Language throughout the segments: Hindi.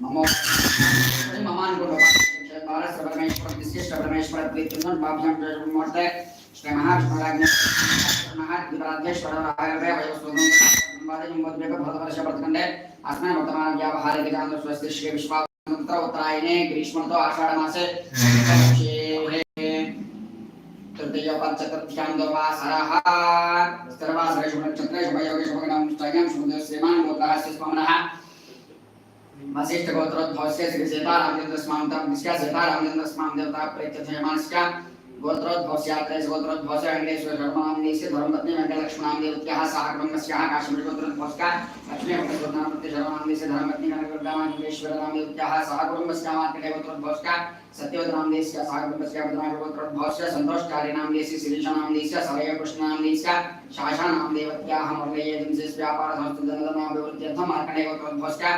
మమో మమానుకుంటూ బాలశ్రవరమేశ్వర విశిష్టపరమేశ్వర ప్రీతిం బాభ్యాం మూర్తే శ్రీ మహావిష్ణురాజ్ఞ మహాద్విపరాధ్యేశ్వర రాఘవే వయోస్వతం వాదజంబోద్వేగ భరతవర్ష ప్రతికండే అస్మై వర్తమాన వ్యావహారిక జాంత స్వస్తి శ్రీ విశ్వామిత్ర ఉత్తరాయణే గ్రీష్మతో ఆషాఢ మాసే तृतीय पञ्चतृतीयां द्वासरः स्थिरवासरेषु नक्षत्रेषु वयोगेषु भगनां ष्टयं शुभदेव श्रीमान् गोत्रः शिस्मनः वसिष्ठ गोत्रोद्भवस्य श्री सीतारामचन्द्र विष्या सीतारामचन्द्र स्वामी देवता प्रीत्यथयमानस्य गोत्रोद्भवस्य यात्रेष गोत्रोद्भवस्य वेङ्कटेश्वर शर्मानां देशे धर्मपत्नी वेङ्कटलक्ष्मणां देवत्याः सह कुटुम्बस्याः काश्मीर गोत्रोद्भवस्य लक्ष्मी वेङ्कटेश्वरनामपत्नी शर्मानां देशे धर्मपत्नी कनकदुर्गामाङ्गेश्वरनां देवत्याः सह कुटुम्बस्य मार्कटे गोत्रोद्भवस्य सत्यवतनाम देशस्य सागरपस्य बदनागोत्रोद्भवस्य सन्तोषकारिणां देशस्य शिरीषाणां देशस्य सरयकृष्णानां देशस्य शाशानां देवत्याः मर्गयेजंसि व्यापार संस्कृतनाभिवृद्ध्यर्थं मार्कण्डेयगोत्रोद्भवस्य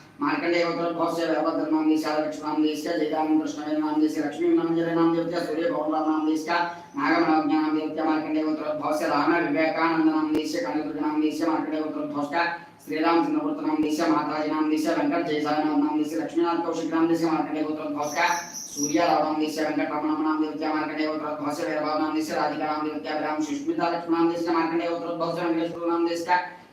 मार्कण्डेय गोत्रोद्भवस्य वीरभावनां देशस्य राधिकानां देवत्या विराम सुष्मिता लक्ष्मणां देशस्य मार्कण्डेय गोत्रोद्भवस्य वेङ्कटेश्वरनां देशस्य आन्ध्रक्षणां देशस्य नागमोहनां देशस्य शोभा मार्क्याम्बरां देवत्या राजेशनां देशस्य श्रीजन्मीनां देशस्य ऋषिकार्तिकनां देशस्य बाबुराम देशस्य वेरमणनां देशस्य सत्यनारायणां देशस्य रामलक्ष्मणां देशस्य सत्यवेङ्कटनां देशस्य सागरमस्य मार्कण्डेय गोत्रोद्भवस्य रविकरणां देशस्य सूर्यकुमारनां देशस्य यशवन्तीरजनां देशस्य मार्कण्डेय गोत्रोद्भवस्य नागवेङ्कटकरणां देशस्य वेरवलक्ष्मणां देशस्य साई वेंकट विवेक नाम देश आर्य नाम देव मार्कंडेय गोत्रोद्भव दाता नाम देश विजयलक्ष्मी नाम देश रंग श्री हर नाम देश का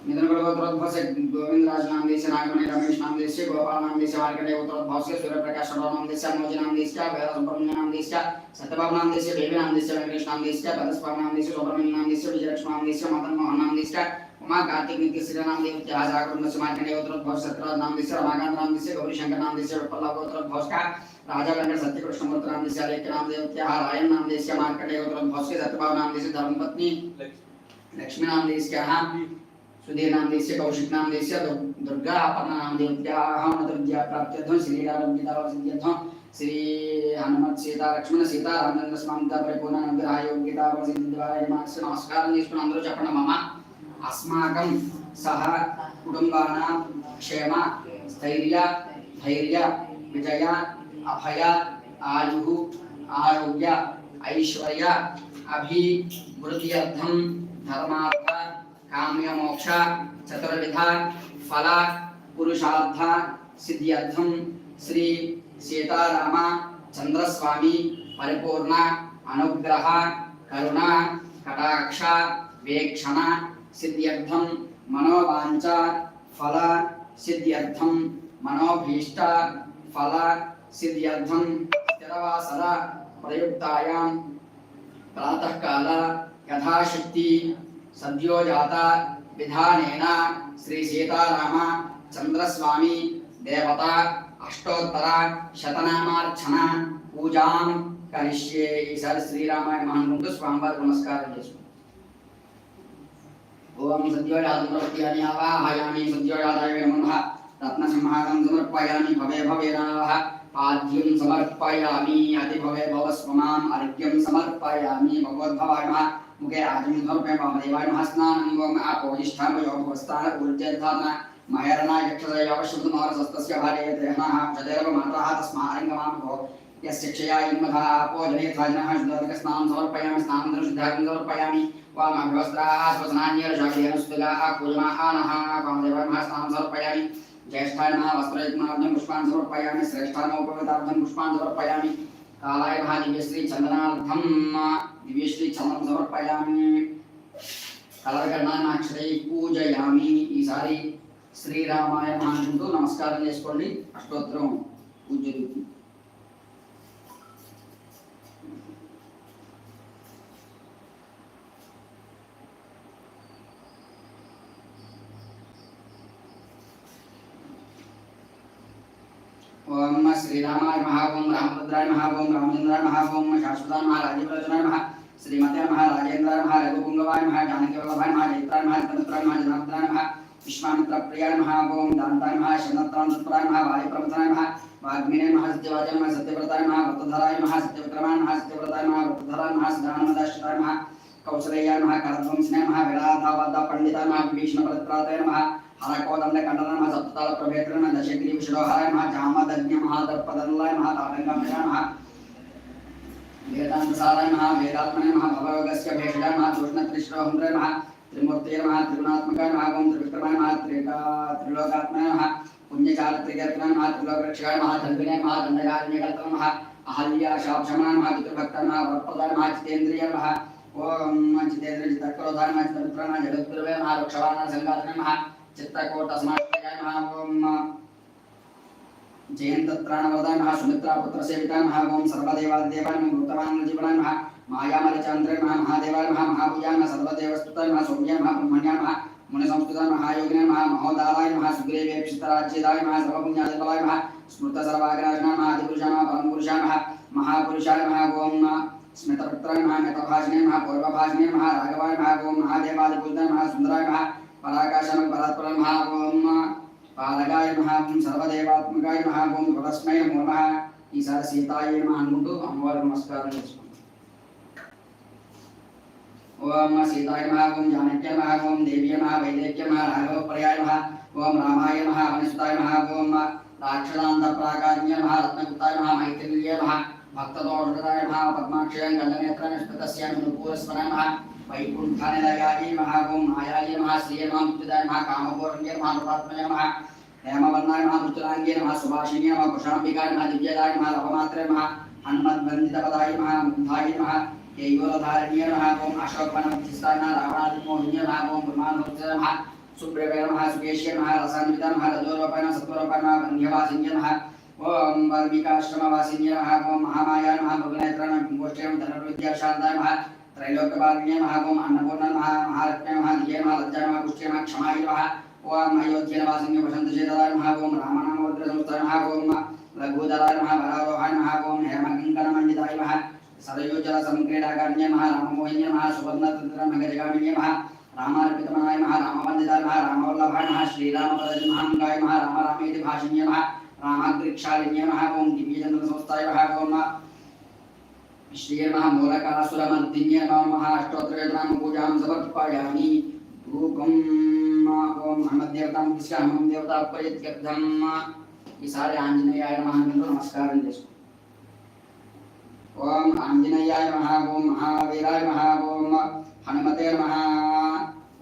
से गोविंद राज नाम देश नागमणि रमेश नाम देश गोपाल नाम देश मार्कंडेय गोत्रोद्भव से सूर्य राव नाम देश मोजी नाम देश का वैर सुब्रह्मण्य नाम देश का सत्यबाबू नाम देश बेबी नाम देश वेंकटेश नाम देश का पदस्वाम नाम देश सुब्रह्मण्य नाम देश विजयलक्ष्मी नाम देश मदन मोहन नाम देश का उमा कार्तिक नित्य श्री नाम देव त्याग जागरण से मार्कंडेय गोत्रोद्भव सत्रह नाम देश रमाकांत नाम देश गौरी शंकर नाम देश विपल्ला गोत्रोद्भव का राजा वेंकट सत्यकृष्ण मूर्ति नाम देश लेख नाम देव त्याह रायन नाम देश मार्कंडेय गोत्रोद्भव से सत्यभाव नाम देश धर्मपत्नी लक्ष्मी नाम देश क्या सुधीर नाम देश कौशिक नाम देश दुर्गा अपर्णा नाम देव त्याह दुर्गा प्राप्त्यर्थम श्री राम गीता सिद्ध्यर्थम श्री हनुमत सीता लक्ष्मण सीता रामचंद्र స్వామిత పరిపూర్ణ అనుగ్రహ యోగ్యత ప్రసిద్ధి ద్వారా యమాస్ నమస్కారం చేసుకుని అందరూ చెప్పండి మమ అస్మాకం సహ కుటుంబానాం క్షేమ స్థైర్య ధైర్య విజయ అభయ ఆయు ఆరోగ్య ఐశ్వర్య అభివృద్ధ్యర్థం ధర్మార్థ काम्य मोक्ष चतुर्विध फल पुरुषार्थ सिद्ध्यर्थम श्री सीताराम चंद्रस्वामी परिपूर्ण अनुग्रह करुणा कटाक्ष वेक्षण सिद्ध्यर्थम मनोवांच फल सिद्ध्यर्थम मनोभीष्ट फल सिद्ध्यर्थम स्थिरवासर प्रयुक्तायां प्रातःकाल यथाशक्ति సద్యోజాత విధానేన శ్రీ సీతారామ చంద్రస్వామి దేవత అష్టోత్తర శతనామార్చన పూజాం కరిష్యే ఈసారి శ్రీరామాయణ మహానుకుంటూ స్వామివారికి నమస్కారం చేసుకుంటాం ఓం సద్యోజాతం ప్రవృత్యాన్ని ఆవాహయామి సద్యోజాతాయ నమః రత్నసింహాసం సమర్పయామి భవే భవేరాः పాద్యం సమర్పయామి అతి భవే భవస్వమాం అర్ఘ్యం సమర్పయామి భగవద్భవాయ నమః मुखे आजमिघोपे ममदेवानमस्नानं वम आपोजिष्ठापयोभवस्तान ऊर्जेधान महरणा यक्षदयोगशुद्धमारसस्तस्य भारे देहनः जदेव मात्रः तस्मारङ्गमां भो यस्य क्षया इन्मधा आपोजयेथाजनः शुद्धस्नानं समर्पयामि स्नानन्तरं शुद्धागं समर्पयामि। वामभिवस्त्राः स्वसनान्यरशाखेन सुतुलाः पूजनाः नः वामदेवानमस्नानं समर्पयामि। ज्येष्ठानः वस्त्रयज्ञाब्धं पुष्पान् समर्पयामि श्रेष्ठानोपगताब्धं पुष्पान् समर्पयामि। कालाय नमः दिव्यश्री चन्दनार्थं दिव्यश्री चन्दनं समर्पयामि కలరగణాక్షరై పూజయామి ఈసారి శ్రీరామాయ నమః అంటూ నమస్కారం చేసుకోండి అష్టోత్తరం పూజ జరుగుతుంది नमः श्रीरामाय महाभ ओम रामभद्राय महाभ रामचंद्राय महाभ शाश्वताय महा महा श्रीमते महा महा रघुपुंगवाय महा जानकीवल्लभाय महा जयत्राय महा महा विश्वामित्र प्रियाय महाभ ओम दांताय महा महा वाग्मिने महा महा सत्यव्रताय महा व्रतधराय महा सत्यविक्रमाय महा महा व्रतधराय महा सदानंदाश्रय महा कौशलयाय महा ಹಣಕೋದಂಡೆ ಕಂಡನ ಮಹ ಸಪ್ತಾಲ ಪ್ರಭೇತ್ರ ನ ದಶಕ್ರಿ ವಿಶ್ರೋಹಾಯ ಮಹ ಜಾಮದಜ್ಞ ಮಹ ದರ್ಪದಲ್ಲಾಯ ಮಹ ತಾಟಂಗಾಮಿಷ ಮಹ ವೇದಾಂತಸಾರಾಯ ಮಹ ವೇದಾತ್ಮನೆ ಮಹ ಭವಯೋಗಸ್ಯ ಭೇಷಜಾಯ ಮಹ ಚೂರ್ಣತ್ರಿಶ್ರೋಹಂದ್ರಾಯ ಮಹ त्रिमूर्तेर महा त्रिगुणात्मकाय महागुण त्रिविक्रमाय महा त्रिका त्रिलोकात्मय महा पुण्यचार त्रिगर्तनाय महा त्रिलोकरक्षकाय महा धन्विनाय महा दण्डकारण्यकल्पन महा अहल्या शापशमनाय महा चतुर्भक्ताय महा वरप्रदाय महा जितेन्द्रिय महा ओम जितेन्द्र जितक्रोधाय महा जितमित्राय महा जगत्प्रभय महा वृक्षवान संगातनाय महा जयन्तत्राणवदाय नमः सुमित्रापुत्रसेविताय नमः ॐ सर्वदेवादिदेवाय नमः मृतवानजीवनाय नमः मायामलचान्द्राय नमः महादेवाय नमः महाभूयाय नमः सर्वदेवस्तुताय नमः सौम्याय नमः ब्रह्मण्याय नमः मुनिसंस्कृताय महायोगिनाय नमः महोदालाय नमः सुग्रीवेक्षितराज्यदाय नमः सर्वपुण्यादिबलाय नमः स्मृतसर्वाग्राजनाय नमः आदिपुरुषाय नमः परमपुरुषाय नमः महापुरुषाय नमः गों स्मृतपत्राय नमः मितभाषिणे नमः पूर्वभाषिणे नमः राघवाय नमः गों महादेवादिपूजिताय नमः सुन्दराय नमः ఓం మహాదేవాదిపూజితాయ నమః సుందరాయ నమః పరాకాశాయ పరాత్పరాయ నమః ఓం పాదగాయ నమః ఓం సర్వదేవాత్మకాయ నమః ఓం గురస్మై నమో నమః ఈసారి సీతాయ నమః అనుకుంటూ అమ్మవారికి నమస్కారం చేసుకోండి ఓం సీతాయ నమః ఓం జానక్య నమః ఓం దేవ్య నమః వైదేక్య నమః రాఘవ పర్యాయ నమః ఓం రామాయ నమః వనసుతాయ నమః ఓం రాక్షసాంత ప్రాకార్య నమః రత్నగుప్తాయ నమః మైత్రిల్య నమః భక్తదోషదాయ నమః పద్మాక్షయం గండనేత్రాయ స్మృతస్య అనుపూరస్మరాయ నమః वैकुण्ठनिलयाय महागुं मायाय महाश्रिय महामुक्तिदाय महाकामगौरङ्गे महानुपात्मय नमः हेमवर्णाय महामृतुलाङ्गे नमः सुभाषिणे नमः कुशाम्बिकाय नमः दिव्यदाय नमः लवमात्रे नमः महागुम नमः मुग्धाय नमः केयोलधारणीय नमः ओम अशोकवनमुखिस्ताय नमः रावणादिमोहिनीय नमः ओम ब्रह्मानुभक्ते नमः सुप्रभे नमः सुकेश्य ओम वर्मिकाश्रमवासिन्य नमः महामाया नमः भुवनेत्र धनुर्विद्याशान्ताय नमः लज्जा नमः पुष्टे नमः क्षमाय नमः। ओम अयोध्यनवासिन्य वसन्तचेतदाय नमः ओम रामनामोद्रसंस्थाय नमः ओम लघुधराय नमः वरारोहाय नमः ओम हेमकिङ्कणमण्डिताय नमः सदयोजलसङ्क्रीडाकार्ण्ये नमः राममोहिन्ये नमः सुवर्णतन्त्रमगजगामिन्ये नमः रामार्पितमनाय नमः रामवन्दिताय नमः रामवल्लभाय नमः श्रीरामपदजिह्वाङ्गाय नमः राम रामेति भाषिन्ये नमः रामाग्रिक्षालिन्ये ओम दिव्यचन्द्रसंस्थाय नमः ओम श्रीर्मः मूलकासुरमर्दिन्य नमः अष्टोत्तरवेदनां पूजां समर्पयामि धूपं ఓం హనుమద్దేవతాం దిశ హనుమం దేవత ప్రయత్యర్థం ఈసారి ఆంజనేయాయ నమః అంటూ నమస్కారం చేసుకో ఓం ఆంజనేయాయ నమః ఓం మహావీరాయ నమః ఓం హనుమతే నమః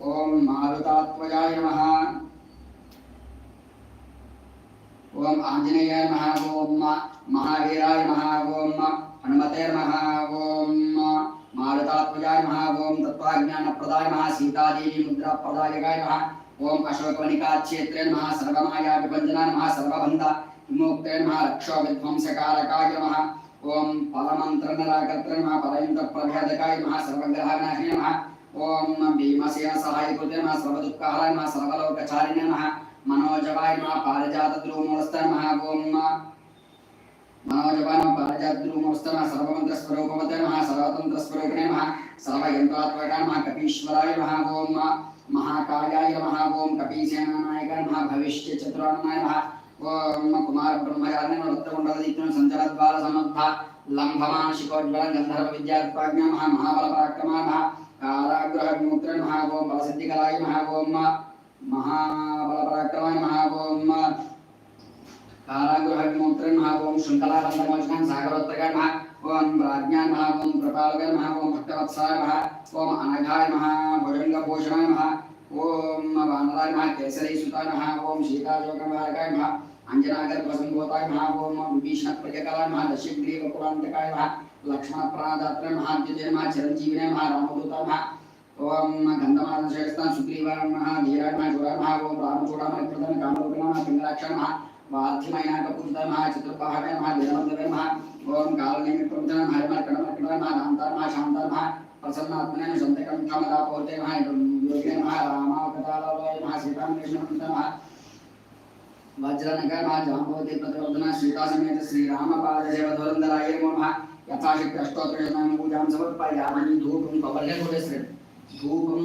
ఓం మారుతాత్మజాయ నమః ఓం ఆంజనేయాయ నమః ఓం మహావీరాయ నమః ఓం हनुमतेर्मः ॐ मारुतात्मजाय नमः ॐ तत्त्वाज्ञानप्रदाय नमः सीतादेवीमुद्राप्रदायकाय नमः। ॐ अशोकवनिकाक्षेत्रे नमः सर्वमाया विभञ्जना नमः सर्वबन्ध विमुक्ते नमः। रक्षो विध्वंसकारकाय नमः ॐ फलमन्त्रनराकर्तृ नमः। फलयन्त्रप्रभेदकाय नमः सर्वग्रहविनाशिने नमः ॐ भीमसेन सहायकृते नमः। सर्वदुःखहराय नमः सर्वलोकचारिणे नमः मनोजवाय नमः पारिजातद्रुमोस्ते नमः ॐ मनोजपानं पारजाद्रुमोस्तमः सर्वमन्त्रस्वरूपवते नमः, सर्वतन्त्रस्वरूपिणे नमः सर्वयन्त्रात्मकाय नमः कपीश्वराय नमः ॐ महाकायाय नमः ॐ कपीसेनानायक नमः भविष्यचतुरान्नाय नमः ॐ कुमारब्रह्मचारिणे वृत्तकुण्डलदीप्तिं सञ्चरद्वारसमद्धा लम्भमानशिकोज्ज्वलं गन्धर्वविद्यात्पाज्ञा नमः महाबलपराक्रमा नमः काराग्रहविमुक्त्रे नमः ॐ बलसिद्धिकलाय नमः ॐ महाबलपराक्रमाय नमः ॐ कारागृह विमुक्ते नमः ओम शृङ्खलाबन्धमोचनाय सागरोत्तराय नमः ओम राज्ञाय नमः ओम कृपालकाय नमः ओम भक्तवत्साय नमः ओम अनघाय नमः भुजङ्गभूषणाय नमः ओम वानराय नमः केसरीसुताय नमः ओम सीतालोकमार्गाय नमः अञ्जनागर्भसम्भूताय नमः ओम विभीषणप्रजकलाय नमः दशग्रीवपुरान्तकाय नमः लक्ष्मणप्रादात्रे नमः द्वितीय नमः चिरञ्जीविने नमः रामदूताय नमः ओम गन्धमानश्रेष्ठान् सुग्रीवाय नमः धीराय नमः शूराय नमः ओम रामचूडामणिप्रदान कामरूपिणः नमः पिङ्गलाक्षाय नमः वाध्यमैनाकपूजिताय नमः चतुर्बाहवे नमः वीरवन्दवे नमः ओम कालनेमिप्रभुजन हरिमर्कणमर्कणाय नमः नान्ताय नमः शान्ताय नमः प्रसन्नात्मने सन्तिकं कामदापोते नमः योगिने नमः रामावताराय नमः सीतां कृष्णं नमः वज्रनगर जाम्बवती प्रतिवर्धना सीता समेत श्रीरामपाद सेवधुरंधराय नमो नमः यथाशक्ति अष्टोत्तरशतनाम पूजां समर्पयामि धूपं कवर्गे थोड़े से धूपं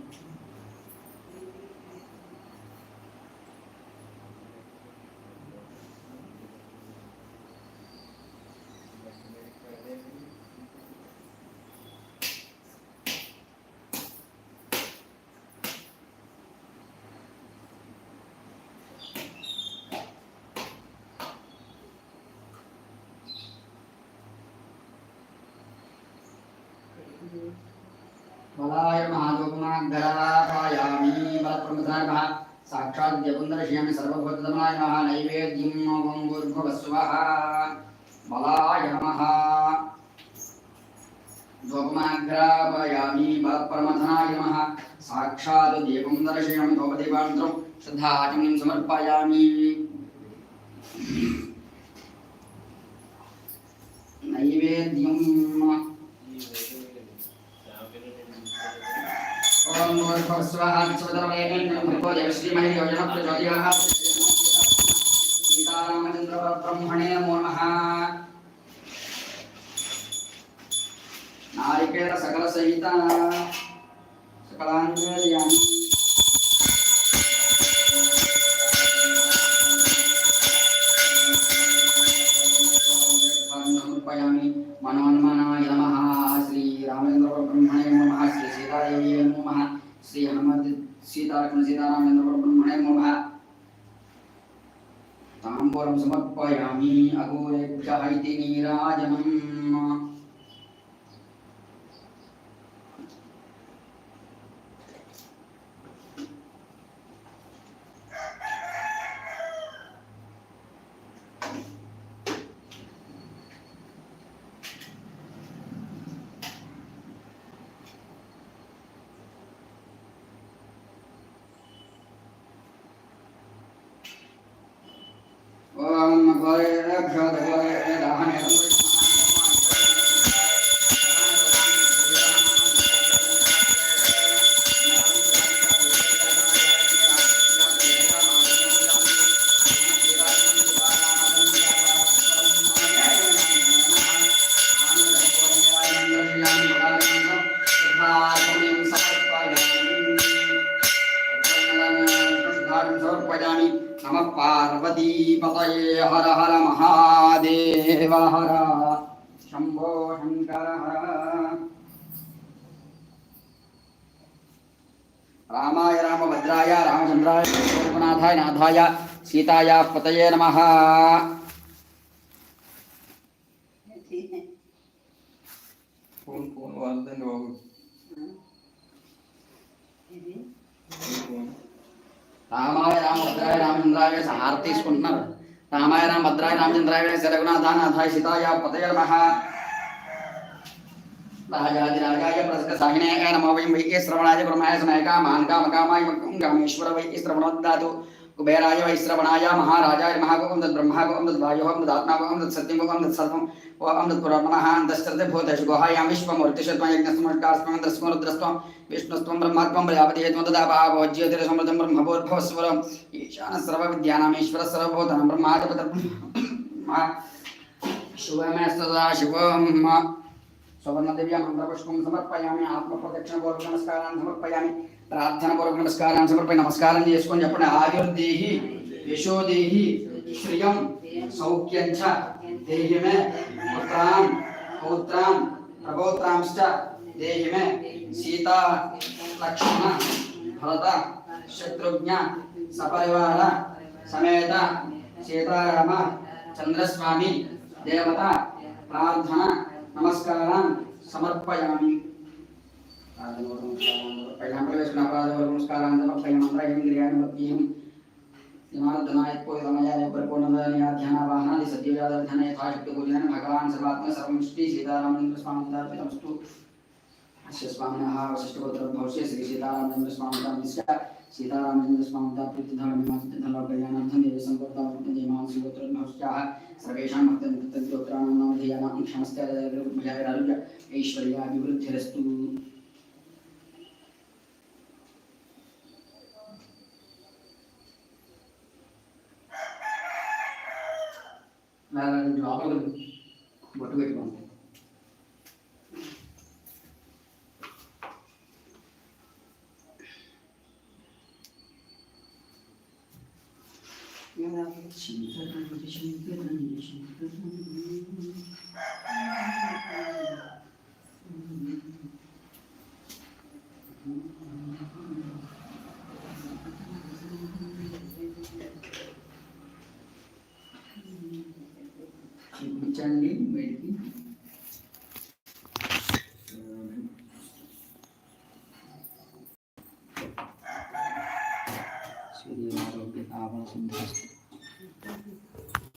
बलाय महादोपमाग्धरापायामि बलप्रमथनः साक्षात् जगुन्दर्शयामि सर्वभूतदमनाय नमः। नैवेद्यं गङ्गुर्भुवस्वः बलाय नमः। धूपमाग्रापयामि बलप्रमथनाय नमः। साक्षात् दीपं दर्शयामि धूपदीपान्तरं श्रद्धाचमनीं समर्पयामि। नैवेद्यं ओम नमः स्वाहा स्वधर्मेण भगवो देव श्रीमहि योजना प्रचोदयाः सीतारामचंद्र ब्रह्मणे नमो। नमः नारिकेल सकल सहित सकलांजलियानि समर्पयामि मनोन्मनाय नमः श्री सीतादेवी नमः श्री हनुमत सीतालक्ष्मण सीतारामेन्द्र ब्रह्मणे नमः ताम्बूलं समर्पयामि अघोरेभ्यः इति नीराजनम् 哎，那不 i'm telling पार्वतीपतये हर हर महादेव हर। शम्भो शङ्कर हर। रामाय रामभद्राय रामचन्द्राय रघुनाथाय नाथाय सीताया पतये नमः। Phone phone. రామాయ రామభద్రాయ రామచంద్రాయ హార తీసుకుంటున్నారు. రామాయ రామభద్రాయ రామచంద్రాయ జరగునాథానాథాయ సీతాయ పతయ నమ. రాజాది రాజాయ ప్రసక సాహినేయ నమో వై వైకే శ్రవణాయ బ్రహ్మాయ సనాయక మాన్కామకామాయ కామేశ్వర వైకే శ్రవణోద్దాతు. कुबेराय वैश्रवणाय महाराजाय महागोकं तद् ब्रह्मागोकं तद् वायोहं तदात्मागोकं तत् सत्यगोकं तत् सर्वं ओकं तत् पुराणमः अन्तश्चरते भूतेषु गुहायां विश्वमूर्तिषत्वयज्ञस्मष्टास्मन्द्रस्मरुद्रस्त्वं विष्णुस्त्वं ब्रह्मात्मं प्रजापतिहेत्वं तदापावज्यतिरसमृतं ब्रह्मभूर्भवस्वरम् ईशानः सर्वविद्यानामीश्वरः सर्वभूतानां ब्रह्मादिपद शिवमेस्तदा शिवं सुवर्णदेव्या मन्त्रपुष्पं समर्पयामि आत्मप्रदक्षिणपूर्वनमस्कारान् समर्पयामि। మంత్రపుష్పం సమర్పయామి ఆత్మప్రదక్షిణ పూర్వక నమస్కారాన్ని సమర్పయామి ప్రార్థన పూర్వక నమస్కారాన్ని సమర్పయి నమస్కారం చేసుకొని చెప్పండి ఆయుర్దేహి యశోదేహి శ్రియం సౌఖ్యం చ దేహి మే పుత్రాం పౌత్రాం ప్రపౌత్రాంశ్చ దేహి మే సీతా లక్ష్మణ భరత శత్రుఘ్న సపరివార సమేత సీతారామ చంద్రస్వామి దేవత ప్రార్థన నమస్కారం సమర్పయామి ಪೈನಾಂಬರ ವೇಷಣ ಅಪರಾಧಗಳು ನಮಸ್ಕಾರಾಂತಮ ಪೈನಾಂಬರ ಹಿಂ ಗಿರಿಯಾನ ಭಕ್ತಿ ಹಿಂ विमान धनाय को रमयाय परिपूर्णदनया ध्यानावाहनादि सद्योजादर धन यथाशक्ति गुरुजन भगवान सर्वात्म सर्वं श्री सीतारामचंद्र स्वामिदार्पितमस्तु अस्य स्वामिनः वशिष्ठगोत्र भवस्य श्री सीतारामचंद्र स्वामिदार्पितस्य सीतारामचंद्र स्वामिदार्पितधर्ममान्तधनोपयानार्थं देव सम्पदावर्तन जयमान सुगोत्र भवस्याः सर्वेषां भक्तन् कृतगोत्राणां नाम धियानां क्षमस्त्यादयगुरुभुजाय राजुज ऐश्वर्याभिवृद्धिरस्तु Jesus.